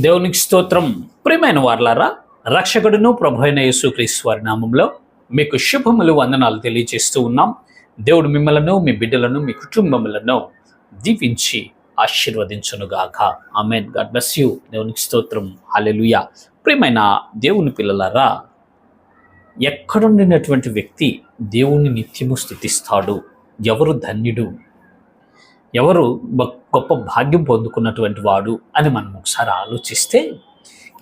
దేవునికి స్తోత్రం. ప్రియమైన వార్లారా రక్షకుడును ప్రభు అయిన యేసుక్రీస్తు వారి నామంలో మీకు శుభములు వందనాలు తెలియజేస్తూ ఉన్నాం. దేవుడు మిమ్మలను మీ బిడ్డలను మీ కుటుంబములను దీవించి ఆశీర్వదించునుగాక. ఆమెన్. God bless you. దేవునికి స్తోత్రం. హాలెలుయ ప్రియమైన దేవుని పిల్లలారా ఎక్కడుండినటువంటి వ్యక్తి దేవుణ్ణి నిత్యము స్థుతిస్తాడు? ఎవరు ధన్యుడు? ఎవరు గొప్ప భాగ్యం పొందుకున్నటువంటి వాడు అని మనం ఒకసారి ఆలోచిస్తే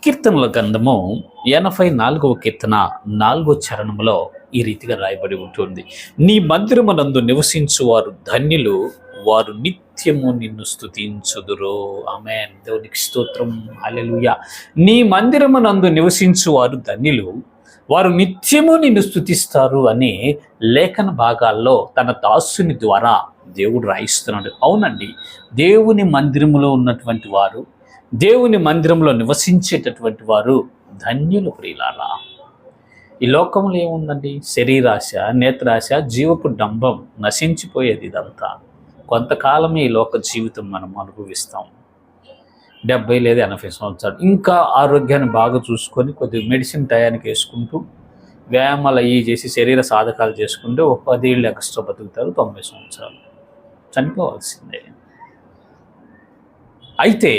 కీర్తనల గ్రంథము ఎనభై నాలుగవ కీర్తన నాలుగో చరణంలో ఈ రీతిగా రాయబడి ఉంటుంది. నీ మందిరమునందు నివసించు వారు ధన్యులు వారు నిత్యము నిన్ను స్థుతించుదురు ఆమె దేవునికి స్తోత్రం. అలెలుయ నీ మందిరమునందు నివసించు వారు ధన్యులు వారు నిత్యము నిన్ను స్థుతిస్తారు అని లేఖన భాగాల్లో తన దాసుని ద్వారా దేవుడు రాయిస్తున్నాడు. అవునండి. దేవుని మందిరంలో ఉన్నటువంటి వారు దేవుని మందిరంలో నివసించేటటువంటి వారు ధన్యులు ప్రియులారా. ఈ లోకంలో ఏముందండి? శరీరాశ నేత్రాశ జీవపు డంబం నశించిపోయేది ఇదంతా. కొంతకాలమే ఈ లోక జీవితం మనం అనుభవిస్తాం. డెబ్బై లేదా ఎనభై సంవత్సరాలు ఇంకా ఆరోగ్యాన్ని బాగా చూసుకొని కొద్దిగా మెడిసిన్ టయానికి వేసుకుంటూ వ్యాయామాలు అయ్యి చేసి శరీర సాధకాలు చేసుకుంటే ఒక పదేళ్ళు ఎక్స్ట్రా బతుకుతారు తొంభై సంవత్సరాలు. చనిపోవాల్సిందే. అయితే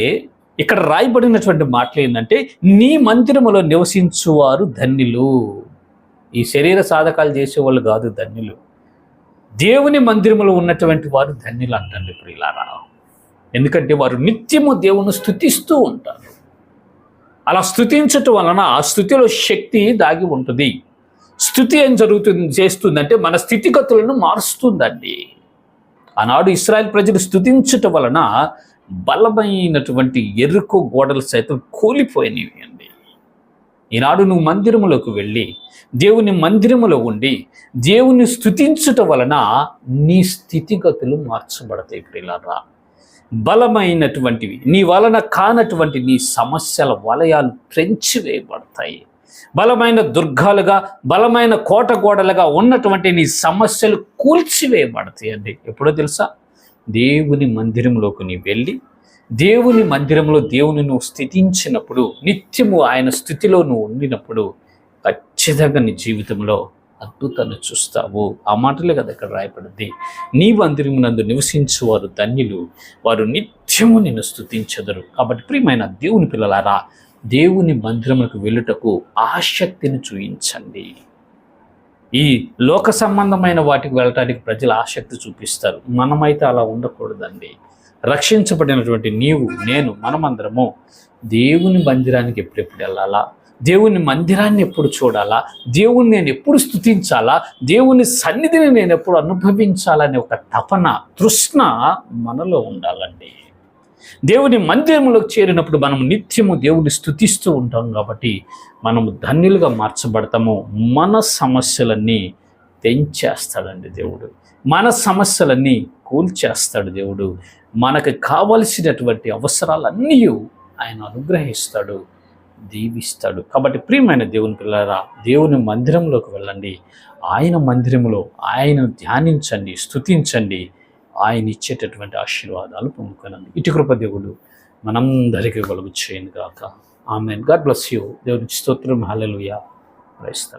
ఇక్కడ రాయబడినటువంటి మాటలు ఏంటంటే నీ మందిరములో నివసించువారు ధన్యులు. ఈ శరీర సాధకాలు చేసేవాళ్ళు కాదు ధన్యులు. దేవుని మందిరములో ఉన్నటువంటి వారు ధన్యులు అంటండి ప్రియులారా ఎందుకంటే వారు నిత్యము దేవుని స్థుతిస్తూ ఉంటారు. అలా స్థుతించటం వలన ఆ స్థుతిలో శక్తి దాగి ఉంటుంది. స్థుతి ఏం జరుగుతుంది చేస్తుందంటే మన స్థితిగతులను మారుస్తుందండి. ఆనాడు ఇస్రాయల్ ప్రజలు స్థుతించటం వలన బలమైనటువంటి ఎరుకు గోడలు సైతం కూలిపోయినవి అండి. ఈనాడు నువ్వు మందిరములోకి వెళ్ళి దేవుని మందిరములో ఉండి దేవుని స్థుతించుట వలన నీ స్థితిగతులు మార్చబడతాయి ప్రియులారా బలమైనటువంటివి నీ వలన కానటువంటి నీ సమస్యల వలయాలు వేయబడతాయి బలమైన దుర్గాలుగా బలమైన కోట గోడలుగా ఉన్నటువంటి నీ సమస్యలు కూల్చివేయబడతాయండి. ఎప్పుడో తెలుసా? దేవుని మందిరంలోకి నీ వెళ్ళి దేవుని మందిరంలో దేవుని నువ్వు స్థితించినప్పుడు నిత్యము ఆయన స్థితిలో నువ్వు ఉండినప్పుడు ఖచ్చితంగా నీ జీవితంలో అద్భుతాన్ని చూస్తావు. ఆ మాటలే కదా ఇక్కడ రాయబడింది. నీ మందిరమునందు నివసించు వారు ధన్యులు. వారు నిత్యము నిన్ను స్థుతించదరు. కాబట్టి ప్రియమైన దేవుని పిల్లలారా దేవుని మందిరములకు వెళ్ళుటకు ఆసక్తిని చూయించండి. ఈ లోక సంబంధమైన వాటికి వెళ్ళటానికి ప్రజలు ఆసక్తి చూపిస్తారు. మనమైతే అలా ఉండకూడదండి. రక్షించబడినటువంటి నీవు నేను మనమందరము దేవుని మందిరానికి ఎప్పుడెప్పుడు వెళ్ళాలా? దేవుని మందిరాన్ని ఎప్పుడు చూడాలా? దేవుని నేను ఎప్పుడు స్థుతించాలా? దేవుని సన్నిధిని నేను ఎప్పుడు అనుభవించాలనే ఒక తపన తృష్ణ మనలో ఉండాలండి. దేవుని మందిరంలోకి చేరినప్పుడు మనం నిత్యము దేవుని స్థుతిస్తూ ఉంటాం కాబట్టి మనము ధన్యులుగా మార్చబడతాము. మన సమస్యలన్నీ తెంచేస్తాడండి దేవుడు. మన సమస్యలన్నీ కూల్చేస్తాడు దేవుడు. మనకు కావలసినటువంటి అవసరాలన్నీ ఆయన అనుగ్రహిస్తాడు దీవిస్తాడు. కాబట్టి ప్రియమైన దేవుని పిల్లరా దేవుని మందిరంలోకి వెళ్ళండి. ఆయన మందిరంలో ఆయనను ధ్యానించండి స్థుతించండి ఆయన ఇచ్చేటటువంటి ఆశీర్వాదాలు పొందుకోనండి ఇటు కృపదేవుడు మనందరికీ కలుగు చేయను గాక. ఆమెన్. God bless you. దేవుడి స్తోత్రం. హల్లెలూయా. ప్రైస్తాడు